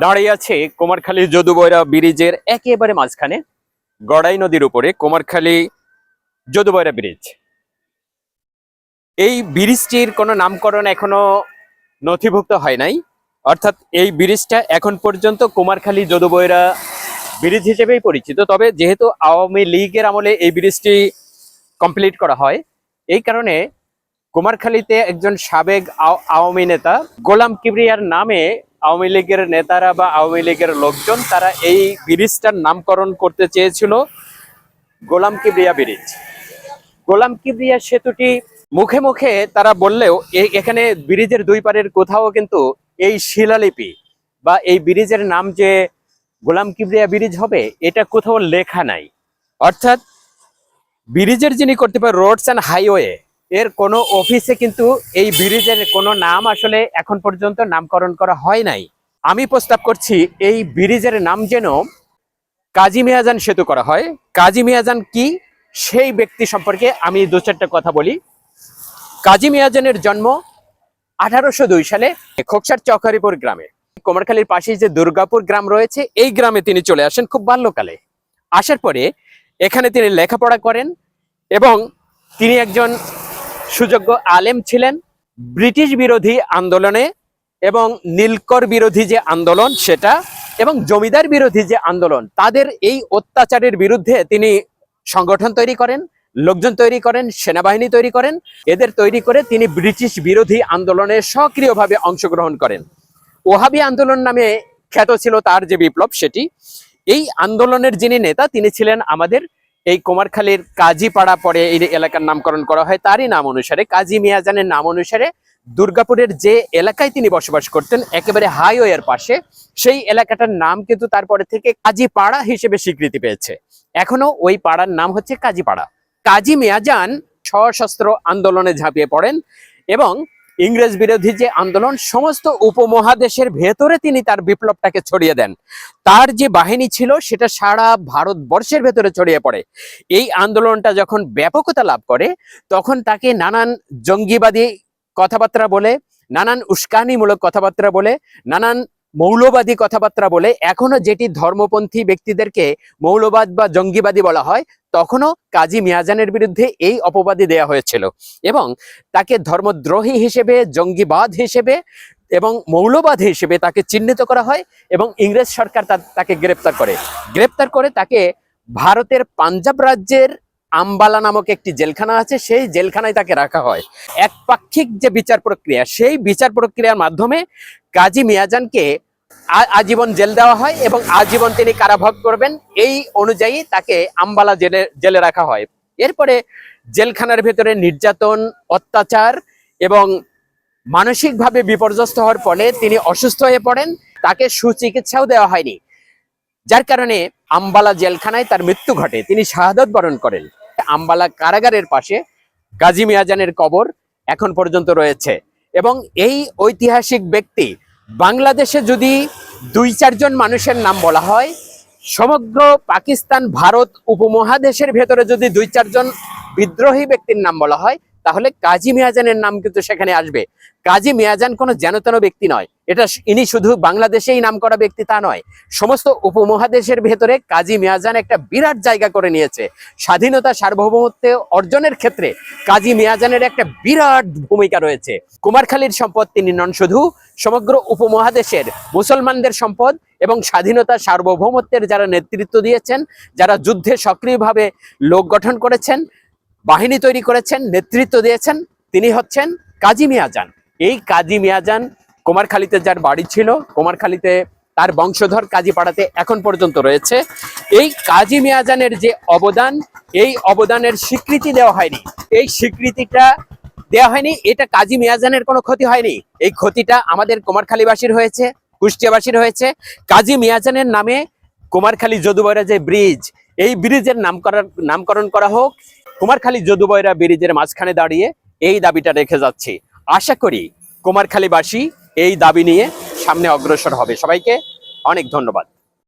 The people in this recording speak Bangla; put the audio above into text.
দাঁড়িয়ে আছে কুমারখালী যদুবৈরা ব্রিজের একেবারে মাঝখানে, গড়াই নদীর উপরে কুমারখালী যদুবৈরা ব্রিজ। এই ব্রিজটির কোনো নামকরণ এখনও নথিভুক্ত হয় নাই। অর্থাৎ এই ব্রিজটা এখন পর্যন্ত কুমারখালী যদুবৈরা ব্রিজ হিসেবেই পরিচিত। তবে যেহেতু আওয়ামী লীগের আমলে এই ব্রিজটি কমপ্লিট করা হয়, এই কারণে কুমারখালীতে একজন সাবেক আও- আওয়ামী নেতা গোলাম কিবরিয়ার নামে আওয়ামী লীগের নেতারা বা আওয়ামী লীগের লোকজন, তারা এই ব্রিজটার নামকরণ করতে চেয়েছিল গোলাম কিবরিয়া ব্রিজ। গোলাম কিবরিয়া সেতুটি মুখে মুখে তারা বললেও এখানে ব্রিজের দুই পারের কোথাও কিন্তু এই শিলালিপি বা এই ব্রিজের নাম যে গোলাম কিবরিয়া ব্রিজ হবে, এটা কোথাও লেখা নাই। অর্থাৎ ব্রিজের যিনি করতে পারে রোডস অ্যান্ড হাইওয়ে এর কোনো অফিসে কিন্তু এই ব্রিজের কোনো নাম আসলে এখন পর্যন্ত নামকরণ করা হয় নাই। আমি প্রস্তাব করছি, এই ব্রিজের নাম যেন কাজী মিয়াজান সেতু করা হয়। কাজী মিয়াজান কি? সেই ব্যক্তি সম্পর্কে আমি দু চারটা কথা বলি। কাজী মিয়াজানের জন্ম আঠারোশো দুই সালে খোকসার চকহারিপুর গ্রামে। কুমারখালীর পাশে যে দুর্গাপুর গ্রাম রয়েছে, এই গ্রামে তিনি চলে আসেন খুব বাল্যকালে। আসার পরে এখানে তিনি লেখাপড়া করেন এবং তিনি একজন সুযোগ্য আলেম ছিলেন, ব্রিটিশ বিরোধী আন্দোলনে এবং নীলকর বিরোধী যে আন্দোলন সেটা এবং জমিদার বিরোধী যে আন্দোলন, তাদের এই অত্যাচারের বিরুদ্ধে তিনি সংগঠন তৈরি করেন, লোকজন তৈরি করেন, সেনাবাহিনী তৈরি করেন, এদের তৈরি করে তিনি ব্রিটিশ বিরোধী আন্দোলনে সক্রিয়ভাবে অংশগ্রহণ করেন। ওহাবি আন্দোলন নামে খ্যাত ছিল তার যে বিপ্লব সেটি, এই আন্দোলনের যিনি নেতা তিনি ছিলেন আমাদের এই কুমারখালীর কাজীপাড়া পরে এই এলাকার নামকরণ করা হয়। তারই নাম অনুসারে কাজী মিয়াজানের নাম অনুসারে দুর্গাপুরের যে এলাকায় তিনি বসবাস করতেন, একেবারে হাইওয়ের পাশে, সেই এলাকাটার নাম কিন্তু তারপরে থেকে কাজীপাড়া হিসেবে স্বীকৃতি পেয়েছে। এখনও ওই পাড়ার নাম হচ্ছে কাজীপাড়া। কাজী মিয়াজান সশস্ত্র আন্দোলনে ঝাঁপিয়ে পড়েন এবং ইংরেজ বিরোধী যে আন্দোলন, সমস্ত উপমহাদেশের ভেতরে তিনি তার বিপ্লবটাকে ছড়িয়ে দেন। তার যে বাহিনী ছিল, সেটা সারা ভারতবর্ষের ভেতরে ছড়িয়ে পড়ে। এই আন্দোলনটা যখন ব্যাপকতা লাভ করে, তখন তাকে নানান জঙ্গিবাদী কথাবার্তা বলে, নানান উস্কানিমূলক কথাবার্তা বলে, নানান মৌলবাদী কথাবার্তা বলে এখনও যেটি ধর্মপন্থী ব্যক্তিদেরকে মৌলবাদ বা জঙ্গিবাদী বলা হয়, তখনও কাজী মিয়াজানের বিরুদ্ধে এই অপবাদী দেয়া হয়েছিল এবং তাকে ধর্মদ্রোহী হিসেবে, জঙ্গিবাদ হিসেবে এবং মৌলবাদ হিসেবে তাকে চিহ্নিত করা হয় এবং ইংরেজ সরকার তাকে গ্রেপ্তার করে। গ্রেপ্তার করে তাকে ভারতের পাঞ্জাব রাজ্যের আম্বালা নামক একটি জেলখানা আছে, সেই জেলখানায় তাকে রাখা হয়। একপাক্ষিক যে বিচার প্রক্রিয়া, সেই বিচার প্রক্রিয়ার মাধ্যমে কাজী মিয়াজানকে আজীবন জেল দেওয়া হয় এবং আজীবন তিনি কারাভোগ করবেন। এই অনুযায়ী তাকে আম্বালা জেলে জেলে রাখা হয়। এরপরে জেলখানার ভেতরে নির্যাতন, অত্যাচার এবং মানসিকভাবে বিপর্যস্ত হওয়ার ফলে তিনি অসুস্থ হয়ে পড়েন। তাকে সুচিকিৎসাও দেওয়া হয়নি। যার কারণে আম্বালা জেলখানায় তার মৃত্যু ঘটে। তিনি শাহাদত বরণ করেন। আম্বালা কারাগারের পাশে গাজী মিয়াজানের কবর এখন পর্যন্ত রয়েছে। এবং এই ঐতিহাসিক ব্যক্তি বাংলাদেশে যদি দুই চারজন মানুষের নাম বলা হয়, সমগ্র পাকিস্তান, ভারত উপমহাদেশের ভেতরে যদি দুই চারজন বিদ্রোহী ব্যক্তির নাম বলা হয় তাহলে কাজী মিয়াজানের নাম কিন্তু সেখানে আসবে। কাজী মিয়াজান কোনো যেনতেন ব্যক্তি নয়। এটা ইনি শুধু বাংলাদেশেই নাম করা ব্যক্তি তা নয়। সমস্ত উপমহাদেশের ভেতরে কাজী মিয়াজান একটা বিরাট জায়গা করে নিয়েছে। স্বাধীনতা সার্বভৌমত্ব অর্জনের ক্ষেত্রে কাজী মিয়াজানের একটা বিরাট ভূমিকা রয়েছে। কুমারখালীর সম্পদ তিনি নন শুধু, সমগ্র উপমহাদেশের মুসলমানদের সম্পদ এবং স্বাধীনতা সার্বভৌমত্বের যারা নেতৃত্ব দিয়েছেন, যারা যুদ্ধে সক্রিয়ভাবে লোক গঠন করেছেন বাহিনী তৈরি করেছেন, নেতৃত্ব দিয়েছেন, তিনি হচ্ছেন কাজী মিয়াজান এই কাজী মিয়াজান কুমারখালীতে যার বাড়ি ছিল, কুমারখালীতে তার বংশধর কাজীপাড়াতে এখন পর্যন্ত রয়েছে। এই কাজী মিয়াজানের যে অবদান, এই অবদানের স্বীকৃতি দেওয়া হয়নি। এই স্বীকৃতিটা দেওয়া হয়নি, এটা কাজী মিয়াজানের কোনো ক্ষতি হয়নি। এই ক্ষতিটা আমাদের কুমারখালীবাসীর হয়েছে, কুষ্টিয়াবাসীর হয়েছে। কাজী মিয়াজানের নামে কুমারখালী যদুবৈরা যে ব্রিজ, এই ব্রিজের নাম করার নামকরণ করা হোক কুমারখালী যদুবৈরা ব্রিজের মাঝখানে দাঁড়িয়ে এই দাবিটা রেখে যাচ্ছি। আশা করি কুমারখালীবাসী এই দাবি নিয়ে সামনে অগ্রসর হবে। সবাইকে অনেক ধন্যবাদ।